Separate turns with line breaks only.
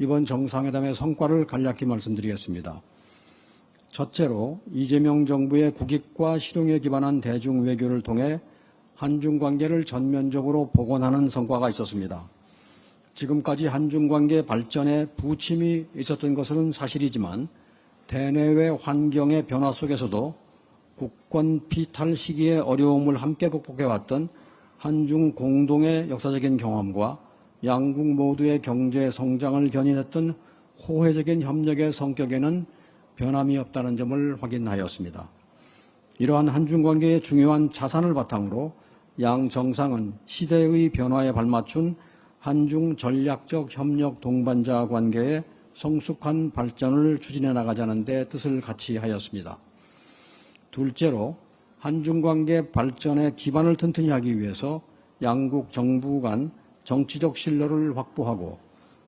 이번 정상회담의 성과를 간략히 말씀드리겠습니다. 첫째로 이재명 정부의 국익과 실용에 기반한 대중 외교를 통해 한중 관계를 전면적으로 복원하는 성과가 있었습니다. 지금까지 한중 관계 발전에 부침이 있었던 것은 사실이지만 대내외 환경의 변화 속에서도 국권 피탈 시기의 어려움을 함께 극복해왔던 한중 공동의 역사적인 경험과 양국 모두의 경제 성장을 견인했던 호혜적인 협력의 성격에는 변함이 없다는 점을 확인하였습니다. 이러한 한중 관계의 중요한 자산을 바탕으로 양 정상은 시대의 변화에 발맞춘 한중 전략적 협력 동반자 관계의 성숙한 발전을 추진해 나가자는 데 뜻을 같이 하였습니다. 둘째로 한중 관계 발전의 기반을 튼튼히 하기 위해서 양국 정부 간 정치적 신뢰를 확보하고